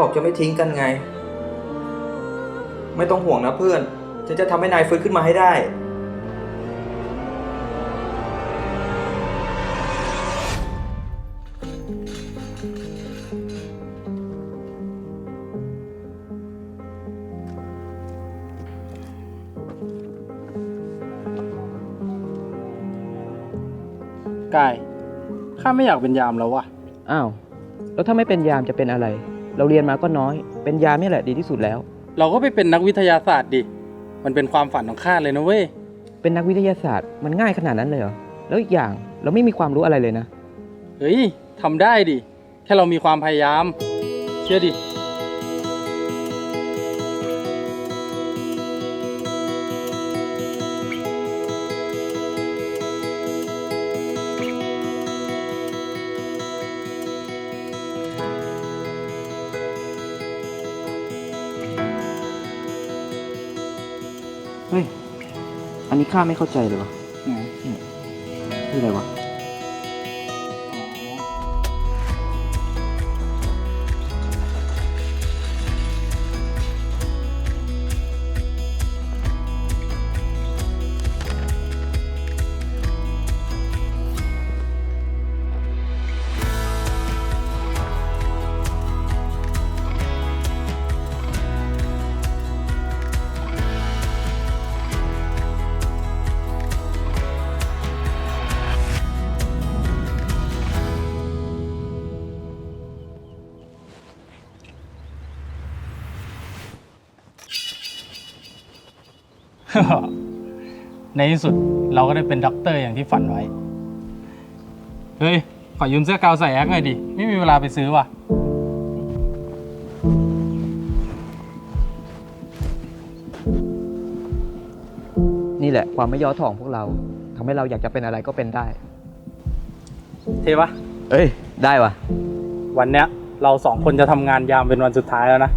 ไหนบอกจะไม่ทิ้งกันไง ไม่ต้องห่วงนะเพื่อนฉันจะทำให้นายฟื้นขึ้นมาให้ได้ กาย ข้าไม่อยากเป็นยามแล้ววะ อ้าว แล้วถ้าไม่เป็นยามจะเป็นอะไร เราเรียนมาก็น้อย เป็นยามนี่แหละดีที่สุดแล้ว เราก็ไปเป็นนักวิทยาศาสตร์ดิ มันเป็นความฝันของข้าเลยนะเว้ย เป็นนักวิทยาศาสตร์มันง่ายขนาดนั้นเลยเหรอ แล้วอีกอย่างเราไม่มีความรู้อะไรเลยนะ เฮ้ยทำได้ดิ แค่เรามีความพยายาม เชื่อดิ เฮ้ย อันนี้ข้าไม่เข้าใจเลยวะคืออะไรวะ ในที่สุดเราก็ได้เป็นด็อกเตอร์อย่างที่ฝันไว้ เฮ้ย ขอยืมเสื้อกาวใส่แอคหน่อยดิ ไม่มีเวลาไปซื้อว่ะ นี่แหละความไม่ย่อท้อของพวกเราทำให้เราอยากจะเป็นอะไรก็เป็นได้ เทปะเอ้ย ได้วะวันเนี้ยเราสองคนจะทำงานยามเป็นวันสุดท้ายแล้วนะ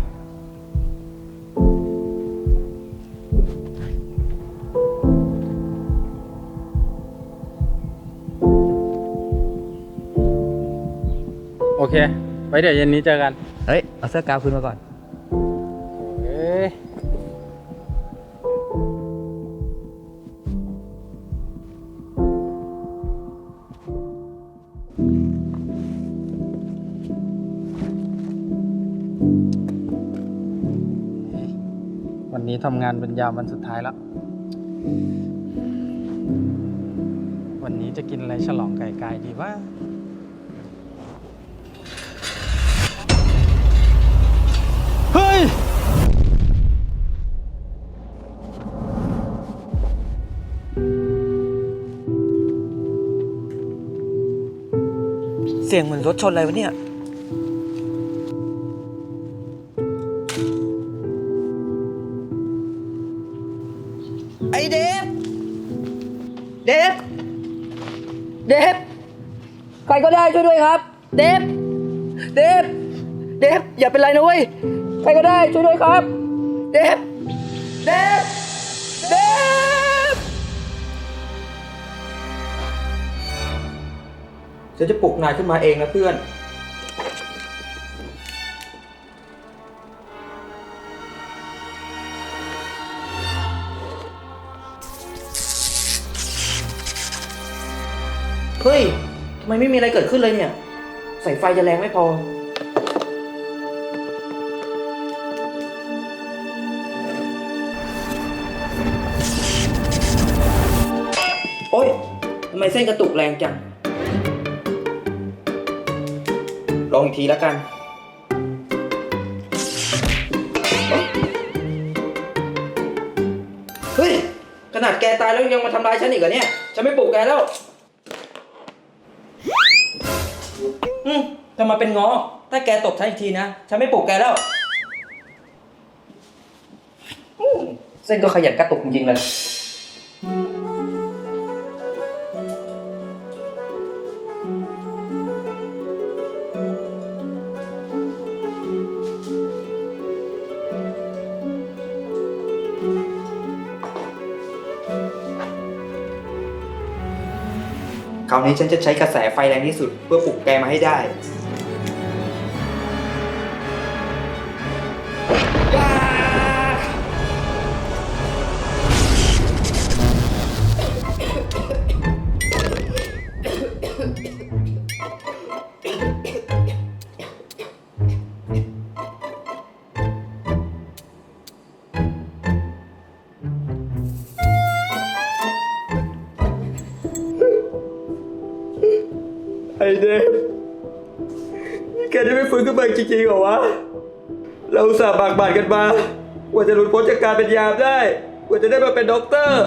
เค ไว้เดี๋ยวเย็นนี้เจอกัน เฮ้ย เอาเสื้อกาวคืนมาก่อน เอ้ยวันนี้ทำงานเป็นยามวันสุดท้ายแล้ว วันนี้จะกินอะไรฉลองไก่กายดีว่า สียงเหมือนรถชนอะไรวะเนี่ย ไอเดฟ เดฟ เดฟ ใครก็ได้ช่วยด้วยครับ เดฟ เดฟ เดฟ อย่าเป็นไรนะเว้ย ใครก็ได้ช่วยด้วยครับ เดฟ เดฟ ฉันจะปลุกนายขึ้นมาเองนะเพื่อน เฮ้ย ทำไมไม่มีอะไรเกิดขึ้นเลยเนี่ย ใส่ไฟจะแรงไม่พอ โอ๊ย ทำไมเส้นกระตุกแรงจัง ลองอีกทีแล้วกัน เฮ้ย ขนาดแกตายแล้วยังมาทำร้ายฉันอีกเหรอเนี่ย ฉันไม่ปลุกแกแล้ว อืมจะมาเป็นงอ ถ้าแกตบฉันอีกทีนะ ฉันไม่ปลุกแกแล้วอืมเส้นก็ขยันกระตุกจริงๆเลย คราวนี้ฉันจะใช้กระแสไฟแรงที่สุด เพื่อปลุกแกมาให้ได้ ม่ฟื้นขึ้นมาจริงๆเหรอวะ เราอุตสาห์บากบั่นกันมา กว่าจะหลุดพ้นจากการเป็นยามได้ กว่าจะได้มาเป็นด็อกเตอร์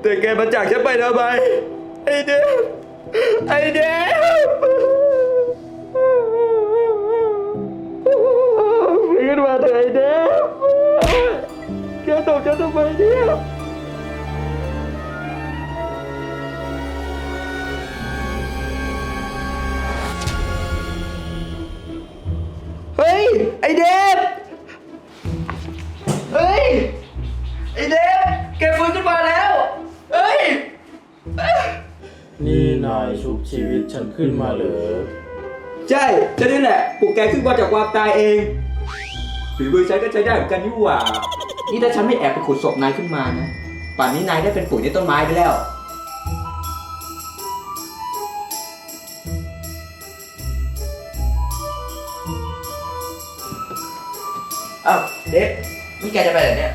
แต่แกมาจากฉันไปทำไมไอเดฟไอเดฟฟื้นมาเถอะไอเดฟแกตกฉันทำไมเนี่ย ฉันขึ้นมาเหรอ ใช่ฉันนี่แหละปลุกแกขึ้นมาจากความตายเองฝีมือฉันก็ใช้ได้เหมือนกันนี่หว่า นี่ถ้าฉันไม่แอบไปขุดศพนายขึ้นมานะ ป่านนี้นายได้เป็นปุ๋ยในต้นไม้ไปแล้ว อ้าวเด็กนี่แกจะไปไหนเนี่ย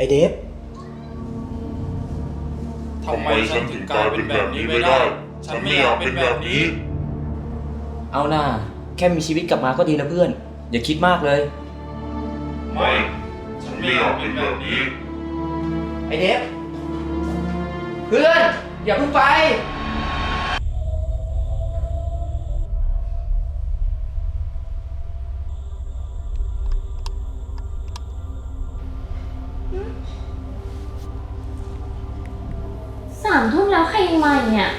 ไอเดฟ ทำไมฉันถึงกลายเป็นแบบนี้ไม่ได้ ฉันไม่อยากเป็นแบบนี้ เอาหน้าแค่มีชีวิตกลับมาก็ดีแล้วเพื่อน อย่าคิดมากเลย ไม่ ฉันไม่อยากเป็นแบบนี้ ไอเดฟ เพื่อน อย่าเพิ่งไปามทุ่มแล้วใครยังมาอีกเนี่ย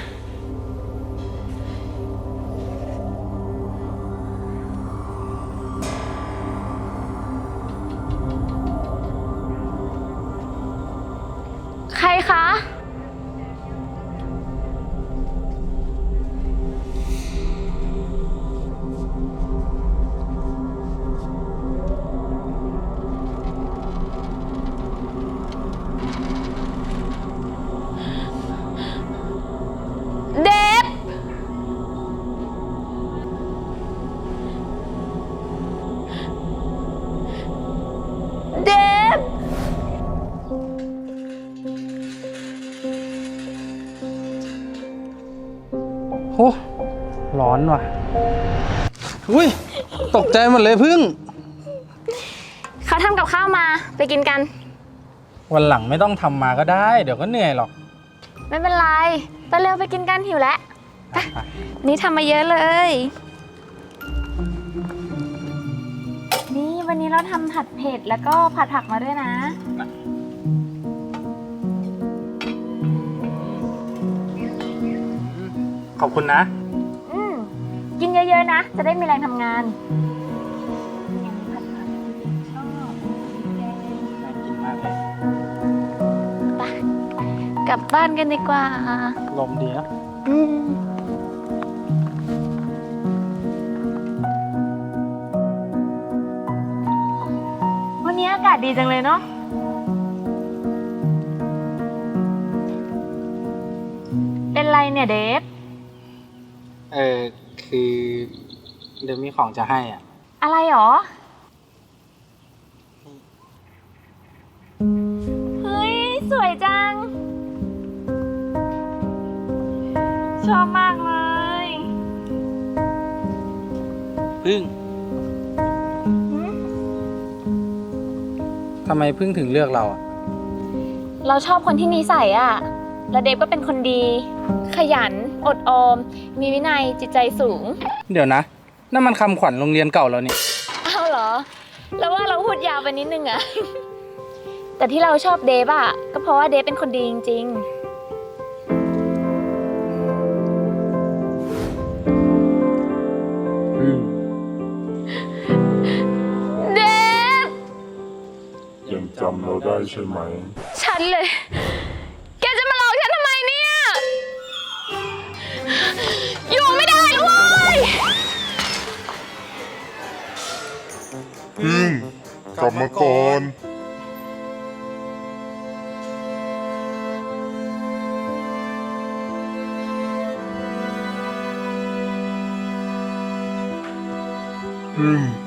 ร้อนว่ะ อุ้ย ตกใจหมดเลยพึ่ง เขาทำกับข้าวมาไปกินกัน วันหลังไม่ต้องทำมาก็ได้ เดี๋ยวก็เหนื่อยหรอก ไม่เป็นไร ไปเร็วไปกินกันหิวแล้วไปนี่ทำมาเยอะเลย นี่วันนี้เราทำผัดเผ็ดแล้วก็ผัดผักมาด้วยนะ ขอบคุณนะอืม กินเยอะๆนะ จะได้มีแรงทำงานอย่างผัดผักชอบน่ากินมากเลยไปกลับบ้านกันดีกว่า ลมดีนะอืมวันนี้อากาศดีจังเลยเนาะ เป็นไรเนี่ยเดฟ เออ คือเดี๋ยวมีของจะให้อะ อะไรหรอ เฮ้ย สวยจัง ชอบมากเลย พึ่งหืมทำไมพึ่งถึงเลือกเราอะ เราชอบคนที่นิสัยอะแล้วเดฟก็เป็นคนดี ขยัน อดออม มีวินัยจิตใจสูง เดี๋ยวนะนั่นมันคำขวัญโรงเรียนเก่าแล้วนี่อ้าวเหรอ แล้วว่าเราพูดยาวไปนิดนึงอะ แต่ที่เราชอบเดฟอะก็เพราะว่าเดฟเป็นคนดีจริง ๆ เดฟยังจำเราได้ใช่ไหม ฉันเลย กลับมาก่อน อืม